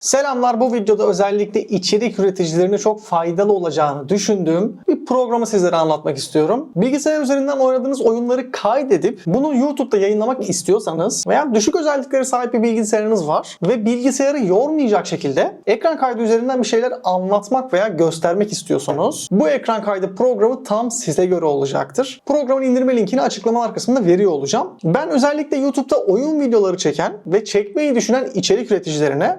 Selamlar bu videoda özellikle içerik üreticilerine çok faydalı olacağını düşündüğüm bir programı sizlere anlatmak istiyorum. Bilgisayar üzerinden oynadığınız oyunları kaydedip bunu YouTube'da yayınlamak istiyorsanız veya düşük özelliklere sahip bir bilgisayarınız var ve bilgisayarı yormayacak şekilde ekran kaydı üzerinden bir şeyler anlatmak veya göstermek istiyorsanız bu ekran kaydı programı tam size göre olacaktır. Programın indirme linkini açıklamalar kısmında veriyor olacağım. Ben özellikle YouTube'da oyun videoları çeken ve çekmeyi düşünen içerik üreticilerine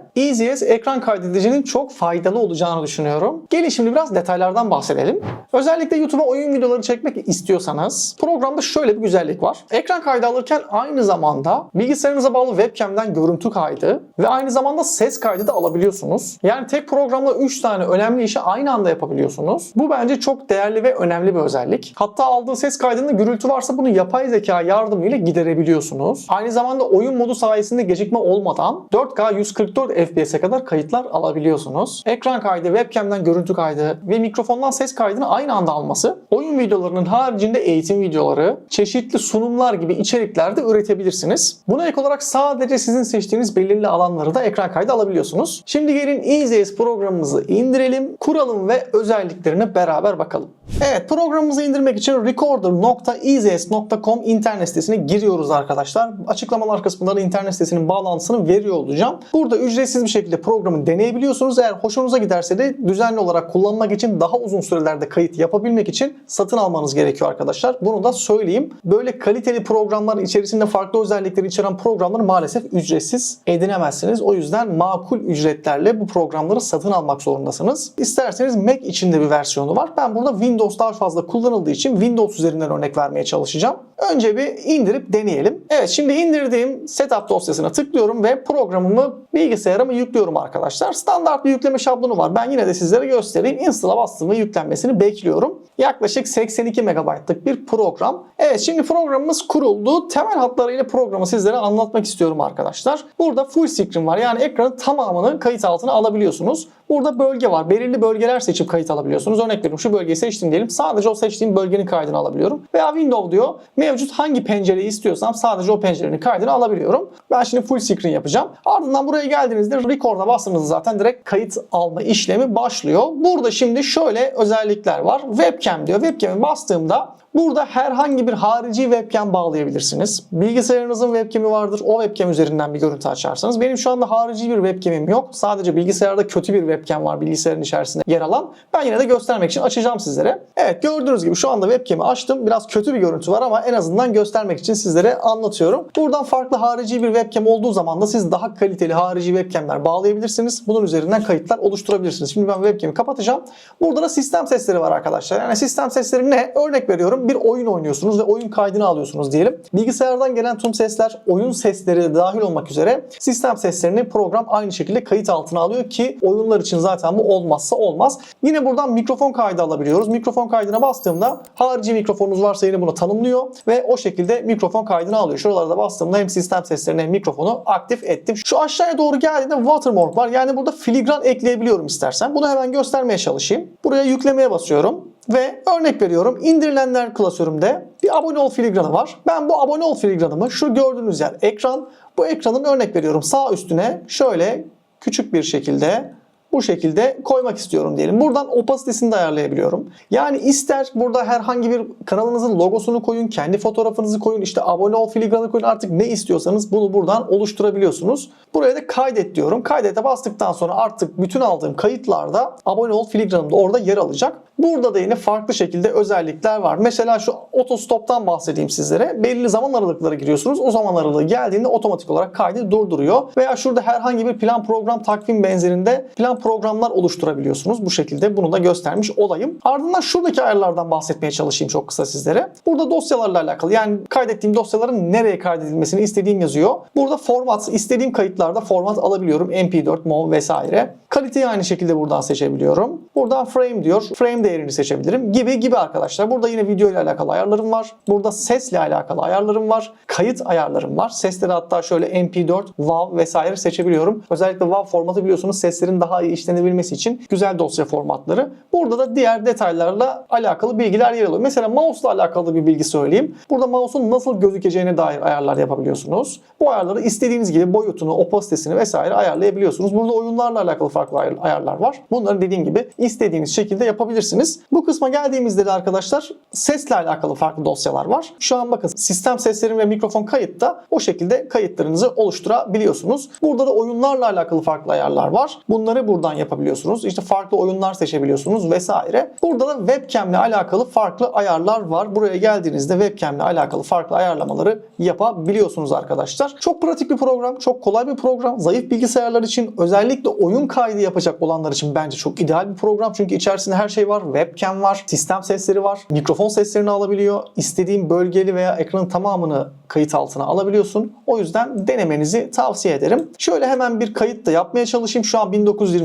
EasyS ekran kaydedicinin çok faydalı olacağını düşünüyorum. Gelin şimdi biraz detaylardan bahsedelim. Özellikle YouTube'a oyun videoları çekmek istiyorsanız programda şöyle bir güzellik var. Ekran kaydı alırken aynı zamanda bilgisayarınıza bağlı webcam'den görüntü kaydı ve aynı zamanda ses kaydı da alabiliyorsunuz. Yani tek programla 3 tane önemli işi aynı anda yapabiliyorsunuz. Bu bence çok değerli ve önemli bir özellik. Hatta aldığı ses kaydında gürültü varsa bunu yapay zeka yardımıyla giderebiliyorsunuz. Aynı zamanda oyun modu sayesinde gecikme olmadan 4K 144 FPS'e kadar kayıtlar alabiliyorsunuz. Ekran kaydı, webcam'den görüntü kaydı ve mikrofondan ses kaydını aynı anda alması oyun videolarının haricinde eğitim videoları, çeşitli sunumlar gibi içerikler de üretebilirsiniz. Buna ek olarak sadece sizin seçtiğiniz belirli alanları da ekran kaydı alabiliyorsunuz. Şimdi gelin EasyS programımızı indirelim, kuralım ve özelliklerine beraber bakalım. Evet programımızı indirmek için recorder.easyS.com internet sitesine giriyoruz arkadaşlar. Açıklamalar kısmında da internet sitesinin bağlantısını veriyor olacağım. Burada ücretsiz bir şekilde programı deneyebiliyorsunuz. Eğer hoşunuza giderse de düzenli olarak kullanmak için daha uzun sürelerde kayıt yapabilmek için satın almanız gerekiyor arkadaşlar. Bunu da söyleyeyim. Böyle kaliteli programlar içerisinde farklı özellikleri içeren programları maalesef ücretsiz edinemezsiniz. O yüzden makul ücretlerle bu programları satın almak zorundasınız. İsterseniz Mac içinde bir versiyonu var. Ben burada Windows daha fazla kullanıldığı için Windows üzerinden örnek vermeye çalışacağım. Önce bir indirip deneyelim. Evet şimdi indirdiğim setup dosyasına tıklıyorum ve programımı bilgisayarıma yüklüyorum arkadaşlar. Standart bir yükleme şablonu var. Ben yine de sizlere göstereyim. Install'a bastım ve yüklenmesini bekliyorum. Yaklaşık 82 MB'lık bir program. Evet şimdi programımız kuruldu. Temel hatlarıyla programı sizlere anlatmak istiyorum arkadaşlar. Burada full screen var. Yani ekranın tamamını kayıt altına alabiliyorsunuz. Burada bölge var. Belirli bölgeler seçip kayıt alabiliyorsunuz. Örnek veriyorum şu bölgeyi seçtim diyelim. Sadece o seçtiğim bölgenin kaydını alabiliyorum. Veya window diyor. Mevcut hangi pencereyi istiyorsam sadece o pencerenin kaydını alabiliyorum. Ben şimdi full screen yapacağım. Ardından buraya geldiğinizde record'a bastığınızda zaten direkt kayıt alma işlemi başlıyor. Burada şimdi şöyle özellikler var. Webcam diyor. Webcam'e bastığımda Burada herhangi bir harici webcam bağlayabilirsiniz. Bilgisayarınızın webcam'i vardır. O webcam üzerinden bir görüntü açarsanız. Benim şu anda harici bir webcam'im yok. Sadece bilgisayarda kötü bir webcam var bilgisayarın içerisinde yer alan. Ben yine de göstermek için açacağım sizlere. Evet gördüğünüz gibi şu anda webcam'i açtım. Biraz kötü bir görüntü var ama en azından göstermek için sizlere anlatıyorum. Buradan farklı harici bir webcam olduğu zaman da siz daha kaliteli harici webcamler bağlayabilirsiniz. Bunun üzerinden kayıtlar oluşturabilirsiniz. Şimdi ben webcam'i kapatacağım. Burada da sistem sesleri var arkadaşlar. Yani sistem sesleri ne? Örnek veriyorum bir oyun oynuyorsunuz ve oyun kaydını alıyorsunuz diyelim. Bilgisayardan gelen tüm sesler, oyun sesleri de dahil olmak üzere sistem seslerini program aynı şekilde kayıt altına alıyor ki oyunlar için zaten bu olmazsa olmaz. Yine buradan mikrofon kaydı alabiliyoruz. Mikrofon kaydına bastığımda harici mikrofonunuz varsa yine bunu tanımlıyor ve o şekilde mikrofon kaydını alıyor. Şuralarda bastığımda hem sistem seslerini hem mikrofonu aktif ettim. Şu aşağıya doğru geldiğinde watermark var. Yani burada filigran ekleyebiliyorum istersen. Bunu hemen göstermeye çalışayım. Buraya yüklemeye basıyorum. Ve örnek veriyorum indirilenler klasörümde bir abone ol filigranı var. Ben bu abone ol filigranımı şu gördüğünüz yer ekran. Bu ekranın örnek veriyorum sağ üstüne şöyle küçük bir şekilde bu şekilde koymak istiyorum diyelim. Buradan opasitesini de ayarlayabiliyorum. Yani ister burada herhangi bir kanalınızın logosunu koyun, kendi fotoğrafınızı koyun, işte abone ol filigranı koyun artık ne istiyorsanız bunu buradan oluşturabiliyorsunuz. Buraya da kaydet diyorum. Kaydete bastıktan sonra artık bütün aldığım kayıtlarda abone ol filigranım da orada yer alacak. Burada da yine farklı şekilde özellikler var. Mesela şu otostoptan bahsedeyim sizlere. Belirli zaman aralıkları giriyorsunuz. O zaman aralığı geldiğinde otomatik olarak kaydı durduruyor. Veya şurada herhangi bir plan program takvim benzerinde plan programlar oluşturabiliyorsunuz. Bu şekilde bunu da göstermiş olayım. Ardından şuradaki ayarlardan bahsetmeye çalışayım çok kısa sizlere. Burada dosyalarla alakalı yani kaydettiğim dosyaların nereye kaydedilmesini istediğim yazıyor. Burada format, istediğim kayıtlarda format alabiliyorum. MP4, MOV vesaire. Kaliteyi aynı şekilde buradan seçebiliyorum. Buradan frame diyor. Frame değerini seçebilirim gibi gibi arkadaşlar. Burada yine video ile alakalı ayarlarım var. Burada sesle alakalı ayarlarım var. Kayıt ayarlarım var. Sesleri hatta şöyle MP4, WAV vesaire seçebiliyorum. Özellikle WAV formatı biliyorsunuz seslerin daha iyi işlenebilmesi için güzel dosya formatları. Burada da diğer detaylarla alakalı bilgiler yer alıyor. Mesela mouse ile alakalı bir bilgi söyleyeyim. Burada mouse'un nasıl gözükeceğine dair ayarlar yapabiliyorsunuz. Bu ayarları istediğiniz gibi boyutunu, opasitesini vesaire ayarlayabiliyorsunuz. Burada oyunlarla alakalı farklı ayar- ayarlar var. Bunları dediğim gibi istediğiniz şekilde yapabilirsiniz. Bu kısma geldiğimizde de arkadaşlar sesle alakalı farklı dosyalar var. Şu an bakın sistem seslerim ve mikrofon kayıtta o şekilde kayıtlarınızı oluşturabiliyorsunuz. Burada da oyunlarla alakalı farklı ayarlar var. Bunları buradan yapabiliyorsunuz. İşte farklı oyunlar seçebiliyorsunuz vesaire. Burada da webcam ile alakalı farklı ayarlar var. Buraya geldiğinizde webcam ile alakalı farklı ayarlamaları yapabiliyorsunuz arkadaşlar. Çok pratik bir program, çok kolay bir program. Zayıf bilgisayarlar için özellikle oyun kaydı yapacak olanlar için bence çok ideal bir program. Çünkü içerisinde her şey var. Webcam var, sistem sesleri var, mikrofon seslerini alabiliyor. İstediğin bölgeli veya ekranın tamamını kayıt altına alabiliyorsun. O yüzden denemenizi tavsiye ederim. Şöyle hemen bir kayıt da yapmaya çalışayım. Şu an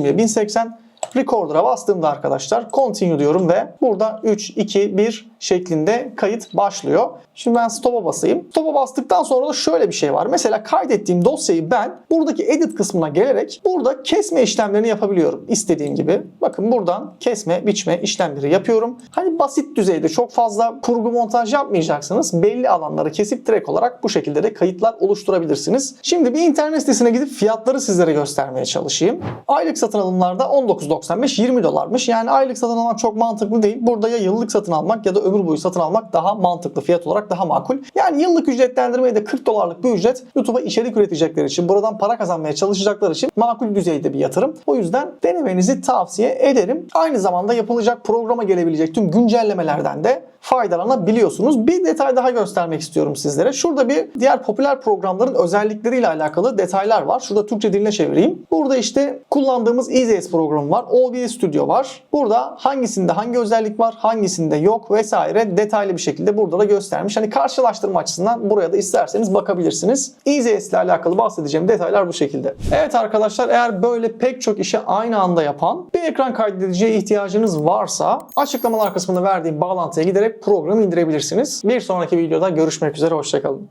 1920'ye 1080 Recorder'a bastığımda arkadaşlar continue diyorum ve burada 3, 2, 1 şeklinde kayıt başlıyor. Şimdi ben stop'a basayım. Stop'a bastıktan sonra da şöyle bir şey var. Mesela kaydettiğim dosyayı ben buradaki edit kısmına gelerek burada kesme işlemlerini yapabiliyorum. istediğim gibi. Bakın buradan kesme, biçme işlemleri yapıyorum. Hani basit düzeyde çok fazla kurgu montaj yapmayacaksınız. Belli alanları kesip direkt olarak bu şekilde de kayıtlar oluşturabilirsiniz. Şimdi bir internet sitesine gidip fiyatları sizlere göstermeye çalışayım. Aylık satın alımlarda 19.95 20 dolarmış. Yani aylık satın almak çok mantıklı değil. Burada ya yıllık satın almak ya da ömür boyu satın almak daha mantıklı fiyat olarak daha makul. Yani yıllık ücretlendirmeyi de 40 dolarlık bir ücret YouTube'a içerik üretecekler için, buradan para kazanmaya çalışacaklar için makul düzeyde bir yatırım. O yüzden denemenizi tavsiye ederim. Aynı zamanda yapılacak programa gelebilecek tüm güncellemelerden de faydalanabiliyorsunuz. Bir detay daha göstermek istiyorum sizlere. Şurada bir diğer popüler programların özellikleriyle alakalı detaylar var. Şurada Türkçe diline çevireyim. Burada işte kullandığımız EasyS programı var. OBS Studio var. Burada hangisinde hangi özellik var, hangisinde yok vesaire detaylı bir şekilde burada da göstermiş. Hani karşılaştırma açısından buraya da isterseniz bakabilirsiniz. EasyS ile alakalı bahsedeceğim detaylar bu şekilde. Evet arkadaşlar eğer böyle pek çok işi aynı anda yapan bir ekran kaydediciye ihtiyacınız varsa açıklamalar kısmında verdiğim bağlantıya giderek programı indirebilirsiniz. Bir sonraki videoda görüşmek üzere hoşçakalın.